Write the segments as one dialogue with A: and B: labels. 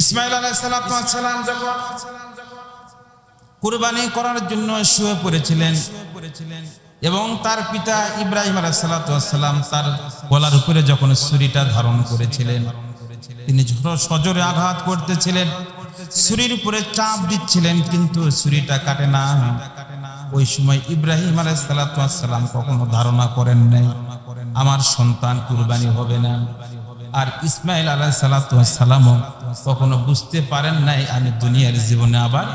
A: ইসমাইল আলাইসালাম যখন কুরবানি করার জন্য শুয়ে পড়েছিলেন এবং তার পিতা ইব্রাহিম আলাইসালাম তার গলার উপরে যখন ছুরিটা ধারণ করেছিলেন, তিনি সজোরে আঘাত করতেছিলেন, ছুরির উপরে চাপ দিচ্ছিলেন, কিন্তু ছুরিটা কাটে না। ওই সময় ইব্রাহিম আলাইসালাম কখনো ধারণা করেন নাই, আমার সন্তান কুরবানি হবে না। আর ইসমাইল আলাহ সালাতামও কখনো বুঝতে পারেন নাই, আমি দুনিয়ার জীবনে আবার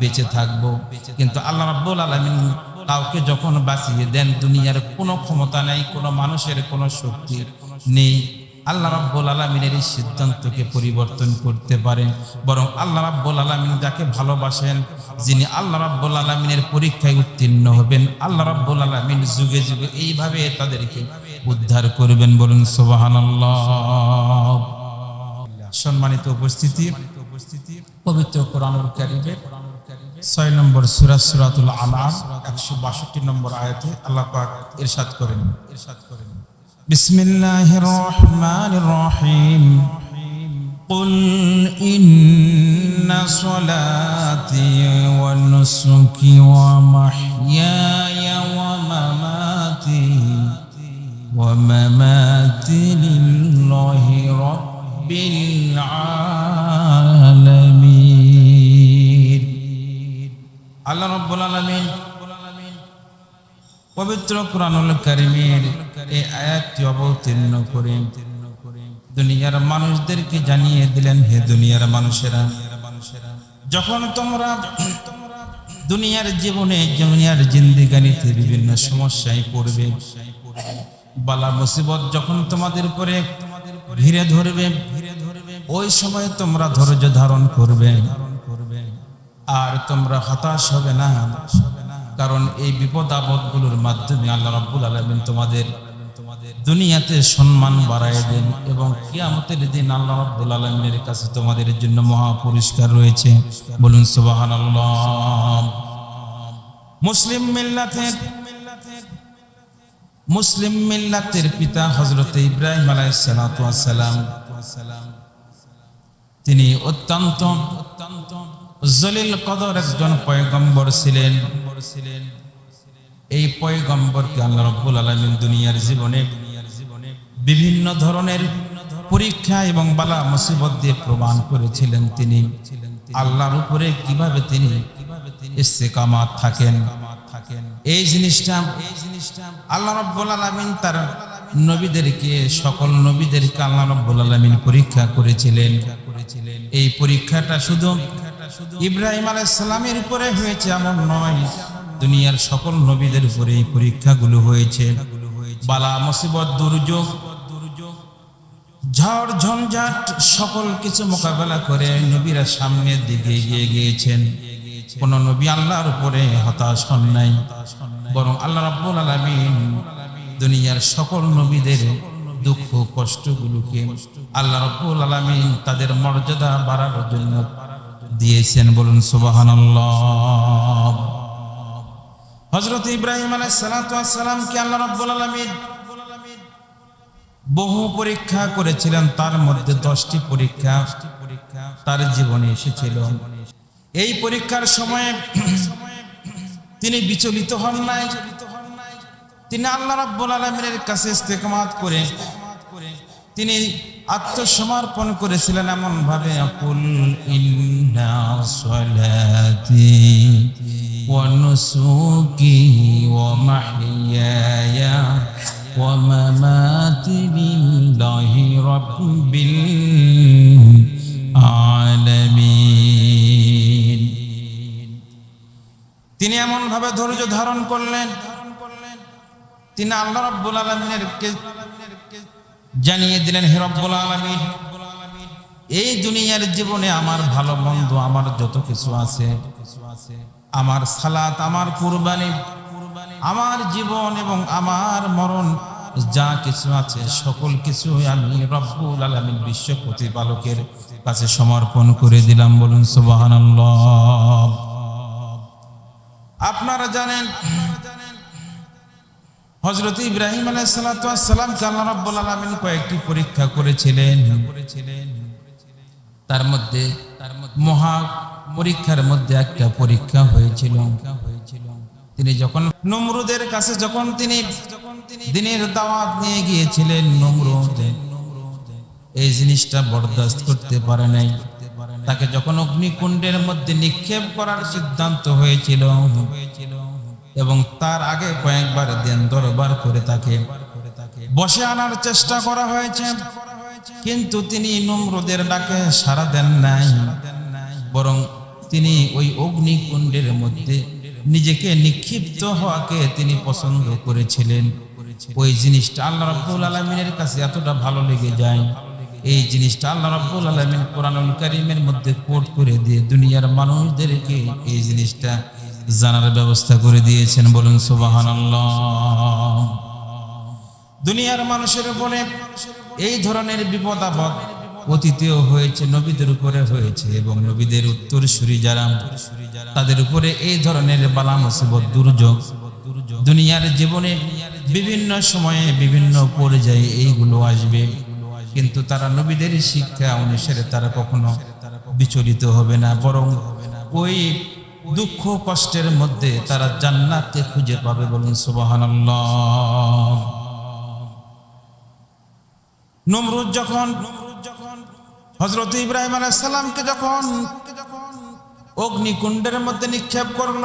A: বেঁচে থাকব। কিন্তু আল্লাহ রাব্বুল আলমিন কাউকে যখন বাঁচিয়ে দেন, দুনিয়ার কোনো ক্ষমতা নেই, কোনো মানুষের কোনো শক্তি নেই। আল্লাহ রাব্বুল আলমিনের এই সিদ্ধান্তকে পরিবর্তন করতে পারেন। বরং আল্লাহ রাব্বুল আলমিন যাকে ভালোবাসেন, যিনি আল্লাহ রাব্বুল আলমিনের পরীক্ষায় উত্তীর্ণ হবেন, আল্লাহ রাব্বুল আলমিন যুগে যুগে এইভাবে তাদেরকে উদ্ধার করবেন বলুন সোবাহান সম্মানিত উপস্থিতি পবিত্র কোরআনুল কারিমের ছয় নম্বর সুরা সুরাতুল আনাম একশো বাষট্টি নম্বর আয়াতে আল্লাহ পাক ইরশাদ করেন ইরশাদ করেন বিসমিল্লাহির রহমানির রহিম قل إن صلاتي ونسكي ومحياي কোরআনুল কারিমের এই আয়াতটি অবতীর্ণ করে দুনিয়ার মানুষদেরকে জানিয়ে দিলেন, হে দুনিয়ার মানুষেরা, যখন তোমরা দুনিয়ার জীবনে দুনিয়ার জিন্দিগানিতে বিভিন্ন সমস্যায় পড়বে, বালা মুসিবত যখন তোমাদের উপরে ঘিরে ধরবে, ওই সময় তোমরা ধৈর্য ধারণ করবে। আর তোমরা হতাশ হবে না। কারণ এই বিপদ আপদগুলোর মাধ্যমে আল্লাহ রাব্বুল আলামিন তোমাদের দুনিয়াতে সম্মান বাড়ায় দেন এবং কিয়ামতের দিন আল্লাহ রাব্বুল আলামিনের কাছে তোমাদের জন্য মহা পুরস্কার রয়েছে। বলুন সুবহানাল্লাহ। মুসলিম মিল্লাতের মুসলিম মিল্লাতের পিতা হজরত ইব্রাহিম আলাইসালাম তিনি অত্যন্ত অত্যন্ত জলিল কদর একজন পয়গম্বর ছিলেন। এই পয়গম্বরকে আল্লাহ রব্বুল আলমিন দুনিয়ার জীবনে বিভিন্ন ধরনের পরীক্ষা এবং বালা মুসিবত দিয়ে প্রমাণ করেছিলেন তিনি। আল্লাহর উপরে কীভাবে তিনি ইস্তেকামাত থাকেন। এই জিনিসটা এই জিনিসটা আল্লাহ রব্বুল আলমিন তার নবীদেরকে, সকল নবীদেরকে আল্লাহ রব্বুল আলমিন পরীক্ষা করেছিলেন করেছিলেন। এই পরীক্ষাটা শুধু ইব্রাহিম আলাইসালামের উপরে হয়েছে এমন নয়। দুনিয়ার সকল নবীদের উপরে এই পরীক্ষাগুলো হয়েছে। বালা, মুসিবত দুর্যোগ দুর্যোগ, ঝড়, ঝঞ্ঝাট, সকল কিছু মোকাবেলা করে নবীরা সামনের দিকে এগিয়ে গিয়েছেন। কোন নবী আল্লাহর উপরে হতাশ হন নাই। বরং আল্লাহ রাব্বুল আলামিন দুনিয়ার সকল নবীদের দুঃখ, কষ্টগুলোকে আল্লাহ রাব্বুল আলামিন তাদের মর্যাদা বাড়ানোর জন্য দিয়েছেন বলুন সুবহানাল্লাহ। হজরত ইব্রাহিম আলাইহিস সালাতু ওয়াস সালামকে আল্লাহ রাব্বুল আলামিন বহু পরীক্ষা করেছিলেন, তার মধ্যে দশটি পরীক্ষা তার জীবনে এসেছিল। এই পরীক্ষার সময়ে তিনি বিচলিত হন নাই। তিনি আল্লাহ রাব্বুল আলামিনের কাছে ইস্তেকামাত করে তিনি আত্মসমর্পণ করেছিলেন এমন ভাবে আকুল তিনি এমন ভাবে ধৈর্য ধারণ করলেন, তিনি আল্লাহ রাব্বুল আলামিনের জানিয়ে দিলেন, হে রব্বুল আলামিন, এই দুনিয়ার জীবনে আমার ভালো মন্দ, আমার যত কিছু আছে, আমার সালাত, আমার কুরবানি, আমার জীবন এবং আমার মরণ, যা কিছু আছে, সকল কিছু আমি রব্বুল আলামিন বিশ্ব প্রতিপালকের কাছে সমর্পণ করে দিলাম। বলুন, সুবহানাল্লাহ। আপনারা জানেন হজরত ইব্রাহিম আলাইসালামকে আল্লাহ রাব্বুল আলামিন কয়েকটি পরীক্ষা করেছিলেন। করেছিলেন তার মধ্যে তার মহা পরীক্ষার মধ্যে একটা পরীক্ষা হয়েছিল। তিনি যখন নমরুদের কাছে যখন তিনি দিনের দাওয়াত নিয়ে গিয়েছিলেন নমরুদ, এই জিনিসটা বরদাস্ত করতে পারে নাই। তাকে যখন অগ্নিকুণ্ডের মধ্যে নিক্ষেপ করার সিদ্ধান্ত হয়েছিল হয়েছিল এবং তার আগে কয়েকবার দেন দরবার করে তাকে। বসে আনার চেষ্টা করা হয়েছে, কিন্তু তিনি নমরুদের ডাকে সাড়া দেন নাই, বরং তিনি ওই অগ্নিকুণ্ডের মধ্যে নিজেকে নিক্ষিপ্ত হওয়াকে তিনি পছন্দ করেছিলেন। ওই জিনিসটা আল্লাহ রাব্বুল আলমিনের কাছে এতটা ভালো লেগে যায়। এই জিনিসটা আল্লাহ রাব্বুল আলমিন কোরআনুল কারিমের মধ্যে কোট করে দিয়ে দুনিয়ার মানুষদেরকে এই জিনিসটা জানার ব্যবস্থা করে দিয়েছেন বলুন সুবাহান দুনিয়ার মানুষের উপরে এই ধরনের বিপদ আপদ অতীতেও হয়েছে, নবীদের উপরে হয়েছে এবং নবীদের উত্তরসূরি যারা, তাদের উপরে এই ধরনের বালা মুসিবত, দুর্যোগ, দুনিয়ার জীবনে বিভিন্ন সময়ে বিভিন্ন পর্যায়ে এইগুলো আসবে। কিন্তু তারা নবীদের শিক্ষা অনুসারে তারা কখনো বিচলিত হবে না, বরং ওই দুঃখ কষ্টের মধ্যে তারা জান্নাতকে খুঁজে পাবে বলুন সুবহানাল্লাহ। নমরুদ যখন হজরত ইব্রাহিম আলাইহিস সালামকে যখন অগ্নিকুণ্ডের মধ্যে নিক্ষেপ করল,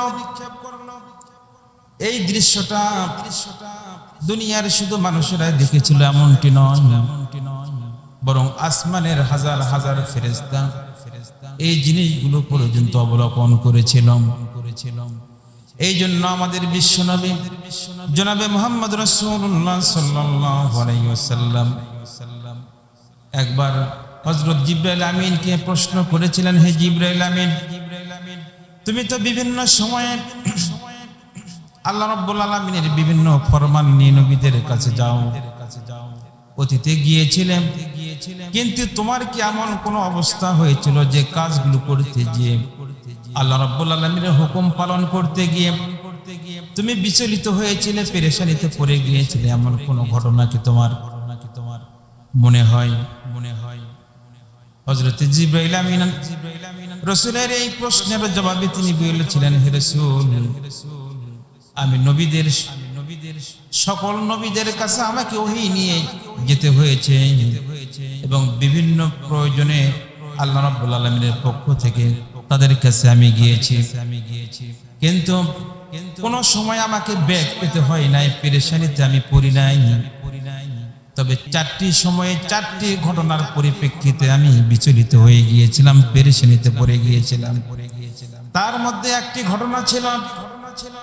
A: এই দৃশ্যটা দৃশ্যটা দুনিয়ার শুধু মানুষেরা দেখেছিল, এমনটি নয়। বরং আসমানের হাজার হাজার ফেরেস্তা এই জিনিসগুলো পর্যন্ত অবলোকন করেছিলাম। করেছিলাম এই জন্য আমাদের বিশ্বনবী জনাবে মোহাম্মদ রসুল্লাহ সাল্লাম একবার হজরত জিব্রাইল আমিনকে প্রশ্ন করেছিলেন, হে জিব্রাইল আমিন, তুমি তো বিভিন্ন সময়ে আল্লাহ রব্বুল আলমিনের বিভিন্ন ফরমান নিয়ে নবীদের কাছে যাও। অতীতে গিয়েছিলেন। কিন্তু তোমার কি এমন কোন অবস্থা হয়েছিল যে কাজগুলো করতে গিয়ে, আল্লাহ রব্বুল আলমিনের হুকুম পালন করতে গিয়ে, তুমি বিচলিত হয়েছিলে, পেরেশানিতে পড়ে গিয়েছিলে? এমন কোন ঘটনা কি তোমার ঘটনা কি তোমার মনে হয়? মনে হয় হজরত জিব্রাইল আমিন, রসুলের এই প্রশ্নের জবাবে তিনি বলেছিলেন, হে রসুল, আমি নবীদের সকল নবীদের কাছে আমাকে ওহি নিয়ে যেতে হয়েছে। এবং বিভিন্ন প্রয়োজনে আল্লাহ রাব্বুল আলামিনের পক্ষ থেকে তাদের কাছে আমি গিয়েছি। আমি গিয়েছি কিন্তু কোন সময় আমাকে ব্যাগ পেতে হয় নাই, পেরেশানিতে আমি পড়ি নাই। তবে চারটি সময়ে চারটি ঘটনার পরিপ্রেক্ষিতে আমি বিচলিত হয়ে গিয়েছিলাম, পেরেশানিতে পড়ে গিয়েছিলাম। পড়ে গিয়েছিলাম তার মধ্যে একটি ঘটনা ছিল ঘটনা ছিল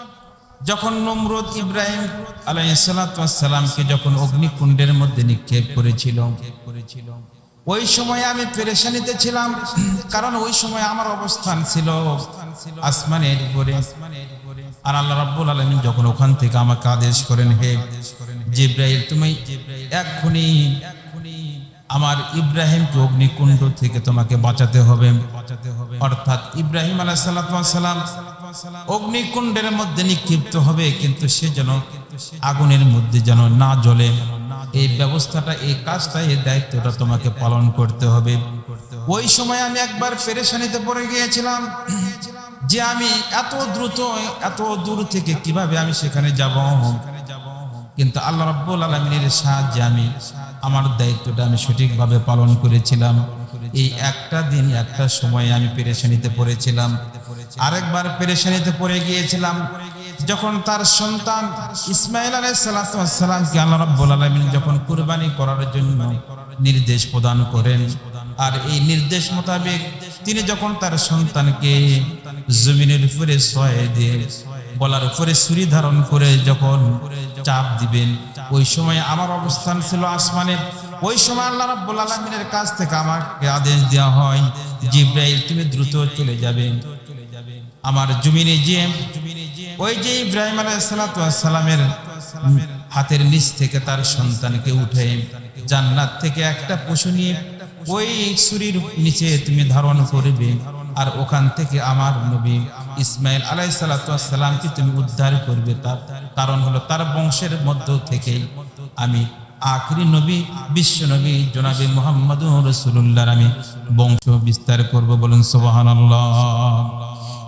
A: যখন নমরুদ ইব্রাহিম আলাইসালামকে যখন অগ্নিকুণ্ডের মধ্যে নিক্ষেপ করেছিল, ওই সময় আমি পেরেশানিতে ছিলাম, কারণ ওই সময় আমার অবস্থান ছিল আসমানের উপরে। আর আল্লাহ রাব্বুল আলামিন যখন ওখান থেকে আমাকে আদেশ করেন, হে জিব্রাইল, তুমি এক্ষুনি আমার ইব্রাহিমকে অগ্নিকুণ্ড থেকে তোমাকে বাঁচাতে হবে। বাঁচাতে হবে অর্থাৎ ইব্রাহিম আলাহ সালাম অগ্নিকুণ্ডের মধ্যে নিক্ষিপ্ত হবে, কিন্তু সে যেন আগুনের মধ্যে যেন না জ্বলে। এই ব্যবস্থাটা, এই কাজটা এই দায়িত্বটা তোমাকে পালন করতে হবে। ওই সময় আমি একবার পেরেশানিতে পড়ে গিয়েছিলাম যে আমি এত দ্রুত, এত দূর থেকে কীভাবে আমি সেখানে যাব। কিন্তু আল্লাহ রাব্বুল আলমিনের সাহায্যে আমি, আমার দায়িত্বটা আমি সঠিকভাবে পালন করেছিলাম। এই একটা দিন, একটা সময় আমি পেরেশানিতে পড়েছিলাম। আরেকবার পেরেশানিতে পড়ে গিয়েছিলাম। যখন তার সন্তান ইসমাইল আলাই সালাতামকে আল্লাহ রাব্বুল আলমিন যখন কুরবানি করার জন্য নির্দেশ প্রদান করেন, আর এই নির্দেশ মোতাবেক তিনি যখন তার সন্তানকে জমিনের উপরে সয়ে দিয়ে বলার উপরে ছুরি ধারণ করে যখন চাপ দিবেন, ওই সময় আমার অবস্থান ছিল আসমানের। ওই সময় আল্লাহ রাব্বুল আলামিনের কাছ থেকে আমাকে আদেশ দেওয়া হয়, জিব্রাইল, তুমি দ্রুত চলে যাবে। আমার জমিনে যে, ওই যে ইব্রাহিম আলাইহিস সালামের হাতের নিচ থেকে তার সন্তানকে উঠে জান্নাত থেকে একটা পশু নিয়ে ওই ছুরির নিচে তুমি ধারণ করবে আর ওখান থেকে আমার নবী ইসমাইল আলাই সালাতামকে তুমি উদ্ধার করবে তার কারণ হলো তার বংশের মধ্য থেকে আমি আখরি নবী, বিশ্ব নবী, জনাবি মোহাম্মদ রসুল্লাহর আমি বংশ বিস্তার করব বলুন সোবাহান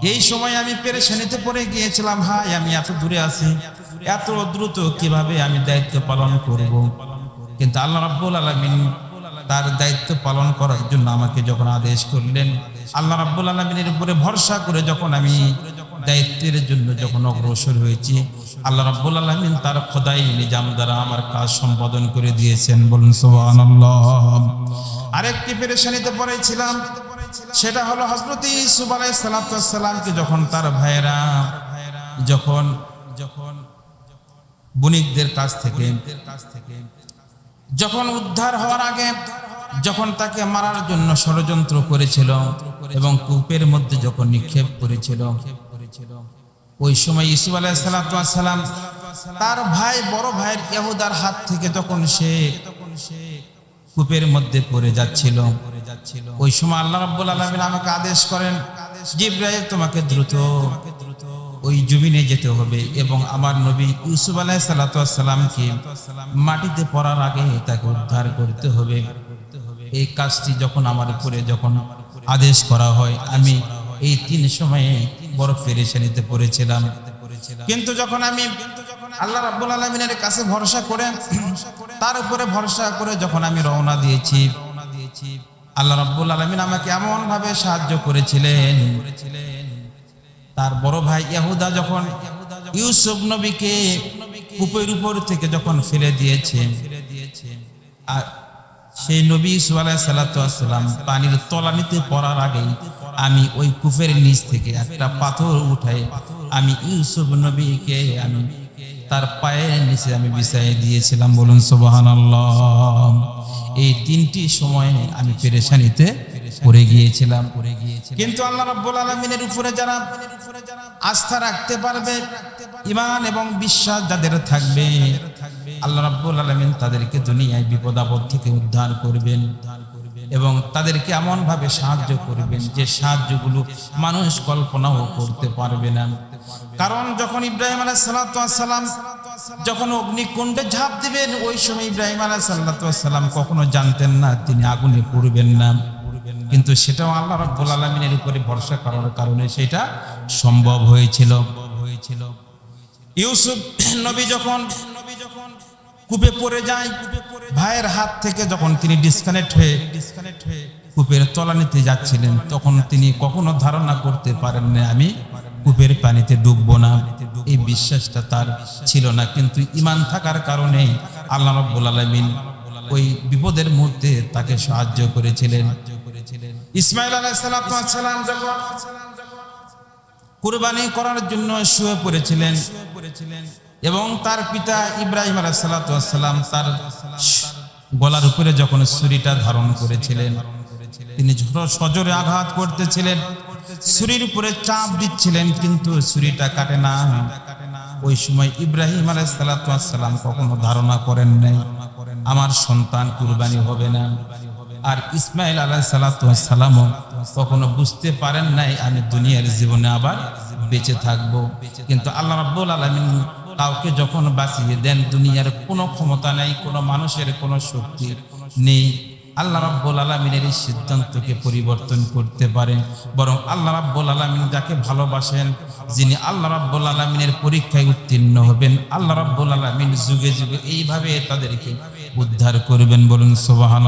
A: এই সময় আমি পেরেশানিতে পড়ে গিয়েছিলাম। ভাই আমি এত দূরে আছি। এত দ্রুত কীভাবে আমি দায়িত্ব পালন করব? কিন্তু আল্লাহ রাব্বুল আলামিন তার দায়িত্ব পালন করার জন্য আমাকে যখন আদেশ করলেন, আল্লাহ রাব্বুল আলামিনের উপরে ভরসা করে যখন আমি দায়িত্বের জন্য যখন অগ্রসর হয়েছি, আল্লাহ রাব্বুল আলামিন তার খোদাই নিজাম দ্বারা আমার কাজ সম্পাদন করে দিয়েছেন। বলুন সুবহানাল্লাহ। আরেকটি পেরেশানিতে পড়েছিলাম। সেটা হলো হযরত ইউসুফ আলাইহিস সালামকে যখন তার ভাইয়েরা, যখন যখন বণিকদের কাছ থেকে, যখন উদ্ধার হওয়ার আগে, যখন তাকে মারার জন্য ষড়যন্ত্র করেছিল এবং কূপের মধ্যে যখন নিক্ষেপ করেছিল, ওই সময় ইসুফ আলাইসালাম তার ভাই, বড় ভাইয়ের ইয়াহুদার হাত থেকে তখন সে কূপের মধ্যে পড়ে যাচ্ছিল। ওই সময় আল্লাহ রাব্বুল আলামিন আমাকে আদেশ করেন, জিব্রাইল, তোমাকে দ্রুত ওই জমিনে যেতে হবে এবং আমার নবী ইউসুফ আলাহ সাল্লাতামকে মাটিতে পড়ার আগে তাকে উদ্ধার করতে হবে। এই কাজটি যখন আমার উপরে যখন আদেশ করা হয়, আমি এই তিন সময়ে বড় পেরেশানিতে পড়েছিলাম। কিন্তু যখন আমি আল্লাহ রাব্বুল আলমিনের কাছে ভরসা করে, তার উপরে ভরসা করে যখন আমি রওনা দিয়েছি রওনা দিয়েছি আল্লাহ রাব্বুল আলমিন আমাকে এমন ভাবে সাহায্য করেছিলেন। তার বড় ভাই ইয়াহুদা যখন ইউসুফ নবীকে কূপের উপর থেকে যখন ফেলে দিয়েছে, আর সেই নবী ইসুফ আলাহ পানির তলানিতে পড়ার আগেই আমি ওই কূপের নিচ থেকে একটা পাথর উঠাই আমি ইউসুফ নবীকে আমি তার পায়ের নিচে আমি বিছাই দিয়েছিলাম। বলুন সোবাহান এই তিনটি সময়ে আমি পেরেশানিতে পড়ে গিয়েছিলাম। পড়ে গিয়েছিলাম কিন্তু আল্লাহ রাব্বুল আলামিনের উপরে যারা আস্থা রাখতে পারবে ইমান এবং বিশ্বাস যাদের থাকবে, আল্লাহ রাব্বুল আলামিন তাদেরকে দুনিয়ায় বিপদ আপদ থেকে উদ্ধার করবেন। এবং তাদেরকে এমন ভাবে সাহায্য করবেন যে সাহায্যগুলো মানুষ কল্পনাও করতে পারবে না। কারণ যখন ইব্রাহিম আলাহ সালাম যখন অগ্নিকুণ্ডে ঝাঁপ দিবেন, ওই সময় ইব্রাহিম আলাহ সাল্লাম কখনো জানতেন না তিনি আগুনে পড়বেন না। কিন্তু সেটাও আল্লাহ রাব্বুল আলামিনের উপরে ভরসা করার কারণে সেটা সম্ভব হয়েছিল হয়েছিল। ইউসুফ নবী যখন কূপে পড়ে যায়। ভাইয়ের হাত থেকে যখন তিনি ডিসকানেক্ট হয়ে ডিসকানেক্ট হয়ে কূপের তলানিতে যাচ্ছিলেন, তখন তিনি কখনো ধারণা করতে পারেন না আমি কূপের পানিতে ডুববো না। এই বিশ্বাসটা তার ছিল না। কিন্তু ইমান থাকার কারণে আল্লাহ রাব্বুল আলামিন ওই বিপদের মুহূর্তে তাকে সাহায্য করেছিলেন। ইসমাইল আলাইসালাম যখন কুরবানি করার জন্য শুয়ে পড়েছিলেন। এবং তার পিতা ইব্রাহিম আলাইসালাম তার গলার উপরে যখন ছুরিটা ধারণ করেছিলেন, তিনি সজোরে আঘাত করতেছিলেন। ছুরির উপরে চাপ দিচ্ছিলেন, কিন্তু ছুরিটা কাটে না। ওই সময় ইব্রাহিম আলাইসালাম কখনো ধারণা করেন নাই, আমার সন্তান কুরবানি হবে না। আর ইসমাইল আলাহ সালাতামও কখনো বুঝতে পারেন নাই, আমি দুনিয়ার জীবনে আবার বেঁচে থাকব। কিন্তু আল্লাহ রাব্বুল আলমিন কাউকে যখন বাঁচিয়ে দেন, দুনিয়ার কোনো ক্ষমতা নেই, কোনো মানুষের কোনো শক্তি নেই। আল্লাহ রাব্বুল আলমিনের এই সিদ্ধান্তকে পরিবর্তন করতে পারেন। বরং আল্লাহ রাব্বুল আলমিন যাকে ভালোবাসেন, যিনি আল্লাহ রাব্বুল আলমিনের পরীক্ষায় উত্তীর্ণ হবেন, আল্লাহ রাব্বুল আলমিন যুগে যুগে এইভাবে তাদেরকে উদ্ধার করবেন বলুন সোবাহান